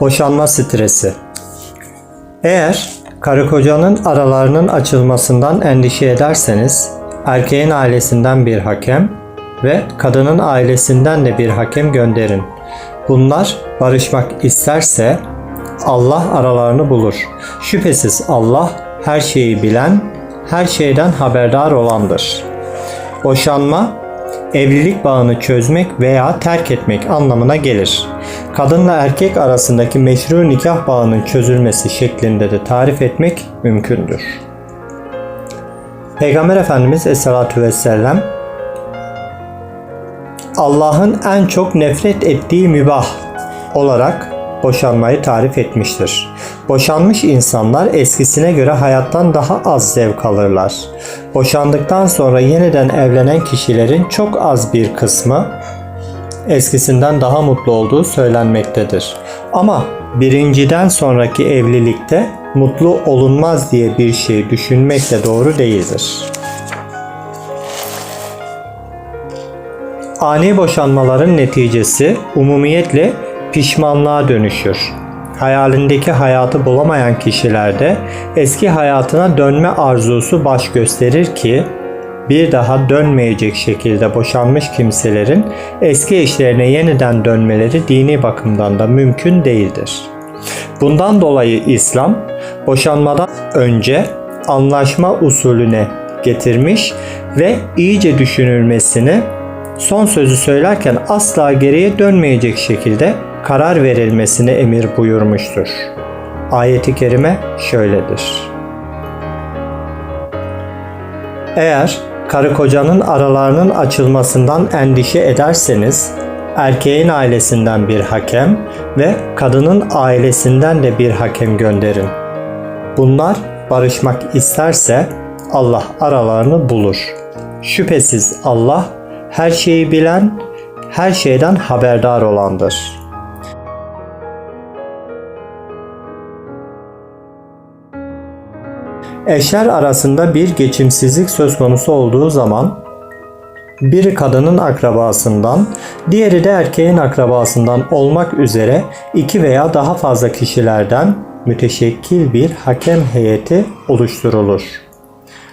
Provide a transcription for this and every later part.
Boşanma stresi. Eğer karı kocanın aralarının açılmasından endişe ederseniz, erkeğin ailesinden bir hakem ve kadının ailesinden de bir hakem gönderin. Bunlar barışmak isterse Allah aralarını bulur. Şüphesiz Allah her şeyi bilen, her şeyden haberdar olandır. Boşanma evlilik bağını çözmek veya terk etmek anlamına gelir. Kadınla erkek arasındaki meşru nikah bağının çözülmesi şeklinde de tarif etmek mümkündür. Peygamber Efendimiz Aleyhisselatü Vesselam Allah'ın en çok nefret ettiği mübah olarak boşanmayı tarif etmiştir. Boşanmış insanlar eskisine göre hayattan daha az zevk alırlar. Boşandıktan sonra yeniden evlenen kişilerin çok az bir kısmı eskisinden daha mutlu olduğu söylenmektedir. Ama birinciden sonraki evlilikte mutlu olunmaz diye bir şey düşünmek de doğru değildir. Ani boşanmaların neticesi umumiyetle pişmanlığa dönüşür. Hayalindeki hayatı bulamayan kişilerde eski hayatına dönme arzusu baş gösterir ki bir daha dönmeyecek şekilde boşanmış kimselerin eski eşlerine yeniden dönmeleri dini bakımdan da mümkün değildir. Bundan dolayı İslam boşanmadan önce anlaşma usulüne getirmiş ve iyice düşünülmesini son sözü söylerken asla geriye dönmeyecek şekilde karar verilmesini emir buyurmuştur. Ayeti kerime şöyledir. Eğer karı kocanın aralarının açılmasından endişe ederseniz erkeğin ailesinden bir hakem ve kadının ailesinden de bir hakem gönderin. Bunlar barışmak isterse Allah aralarını bulur. Şüphesiz Allah her şeyi bilen, her şeyden haberdar olandır. Eşler arasında bir geçimsizlik söz konusu olduğu zaman biri kadının akrabasından, diğeri de erkeğin akrabasından olmak üzere iki veya daha fazla kişilerden müteşekkil bir hakem heyeti oluşturulur.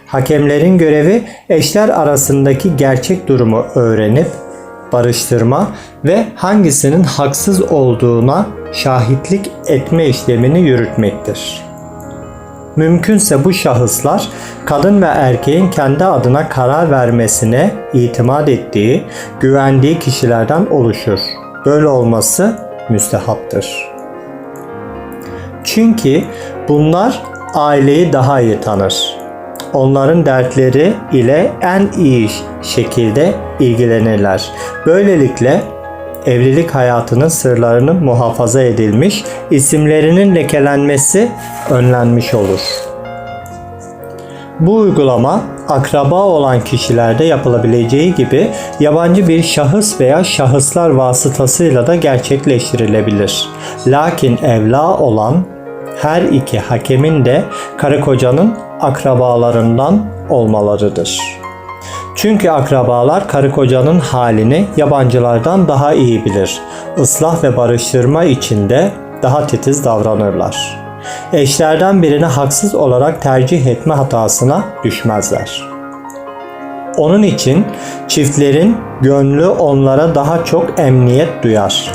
Hakemlerin görevi eşler arasındaki gerçek durumu öğrenip barıştırma ve hangisinin haksız olduğuna şahitlik etme işlemini yürütmektir. Mümkünse bu şahıslar kadın ve erkeğin kendi adına karar vermesine itimat ettiği, güvendiği kişilerden oluşur. Böyle olması müstehaptır. Çünkü bunlar aileyi daha iyi tanır. Onların dertleri ile en iyi şekilde ilgilenirler. Böylelikle evlilik hayatının sırlarının muhafaza edilmiş, isimlerinin lekelenmesi önlenmiş olur. Bu uygulama akraba olan kişilerde yapılabileceği gibi yabancı bir şahıs veya şahıslar vasıtasıyla da gerçekleştirilebilir. Lakin evla olan her iki hakemin de karı kocanın akrabalarından olmalarıdır. Çünkü akrabalar karı kocanın halini yabancılardan daha iyi bilir. Islah ve barıştırma içinde daha titiz davranırlar. Eşlerden birini haksız olarak tercih etme hatasına düşmezler. Onun için çiftlerin gönlü onlara daha çok emniyet duyar.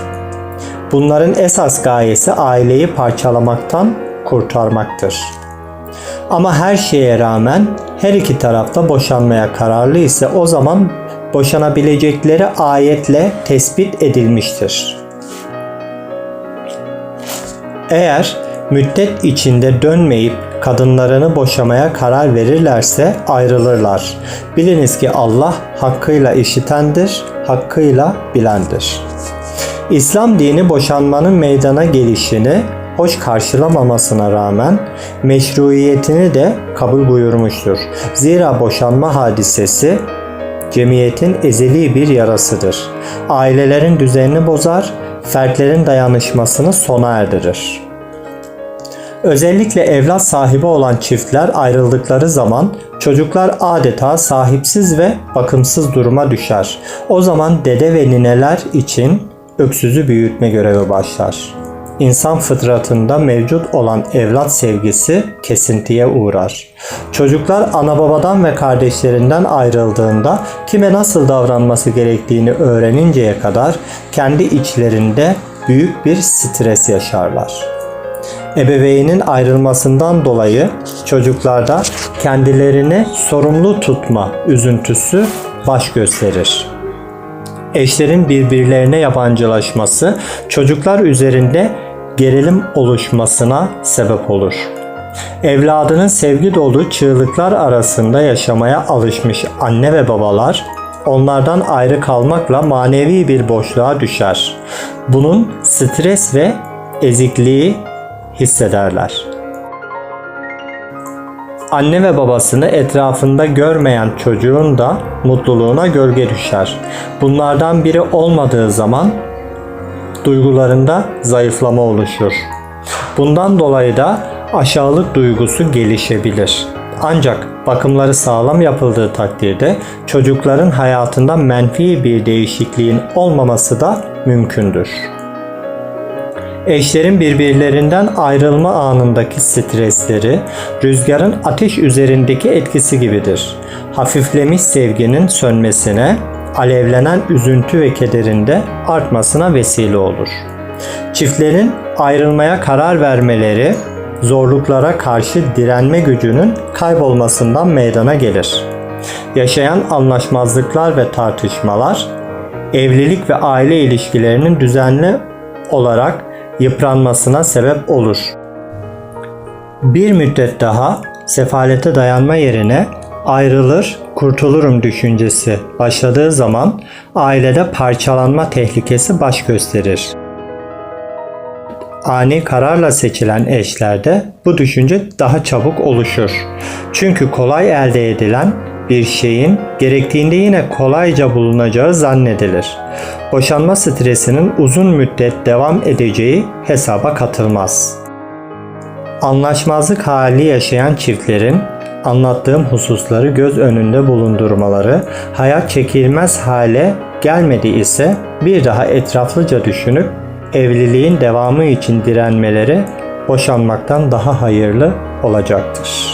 Bunların esas gayesi aileyi parçalamaktan kurtarmaktır. Ama her şeye rağmen her iki tarafta boşanmaya kararlı ise o zaman boşanabilecekleri ayetle tespit edilmiştir. Eğer müddet içinde dönmeyip kadınlarını boşamaya karar verirlerse ayrılırlar. Biliniz ki Allah hakkıyla işitendir, hakkıyla bilendir. İslam dini boşanmanın meydana gelişini hoş karşılamamasına rağmen meşruiyetini de kabul buyurmuştur. Zira boşanma hadisesi cemiyetin ezeli bir yarasıdır. Ailelerin düzenini bozar, fertlerin dayanışmasını sona erdirir. Özellikle evlat sahibi olan çiftler ayrıldıkları zaman çocuklar adeta sahipsiz ve bakımsız duruma düşer. O zaman dede ve nineler için öksüzü büyütme görevi başlar. İnsan fıtratında mevcut olan evlat sevgisi kesintiye uğrar. Çocuklar ana babadan ve kardeşlerinden ayrıldığında kime nasıl davranması gerektiğini öğreninceye kadar kendi içlerinde büyük bir stres yaşarlar. Ebeveynin ayrılmasından dolayı çocuklarda kendilerini sorumlu tutma üzüntüsü baş gösterir. Eşlerin birbirlerine yabancılaşması çocuklar üzerinde gerilim oluşmasına sebep olur. Evladının sevgi dolu çığlıklar arasında yaşamaya alışmış anne ve babalar onlardan ayrı kalmakla manevi bir boşluğa düşer. Bunun stres ve ezikliği hissederler. Anne ve babasını etrafında görmeyen çocuğun da mutluluğuna gölge düşer. Bunlardan biri olmadığı zaman duygularında zayıflama oluşur. Bundan dolayı da aşağılık duygusu gelişebilir. Ancak bakımları sağlam yapıldığı takdirde çocukların hayatında menfi bir değişikliğin olmaması da mümkündür. Eşlerin birbirlerinden ayrılma anındaki stresleri rüzgarın ateş üzerindeki etkisi gibidir. Hafiflemiş sevginin sönmesine, alevlenen üzüntü ve kederinde artmasına vesile olur. Çiftlerin ayrılmaya karar vermeleri zorluklara karşı direnme gücünün kaybolmasından meydana gelir. Yaşayan anlaşmazlıklar ve tartışmalar evlilik ve aile ilişkilerinin düzenli olarak yıpranmasına sebep olur. Bir müddet daha sefalete dayanma yerine ayrılır, kurtulurum düşüncesi başladığı zaman ailede parçalanma tehlikesi baş gösterir. Ani kararla seçilen eşlerde bu düşünce daha çabuk oluşur. Çünkü kolay elde edilen bir şeyin gerektiğinde yine kolayca bulunacağı zannedilir. Boşanma stresinin uzun müddet devam edeceği hesaba katılmaz. Anlaşmazlık hali yaşayan çiftlerin anlattığım hususları göz önünde bulundurmaları, hayat çekilmez hale gelmedi ise bir daha etraflıca düşünüp evliliğin devamı için direnmeleri boşanmaktan daha hayırlı olacaktır.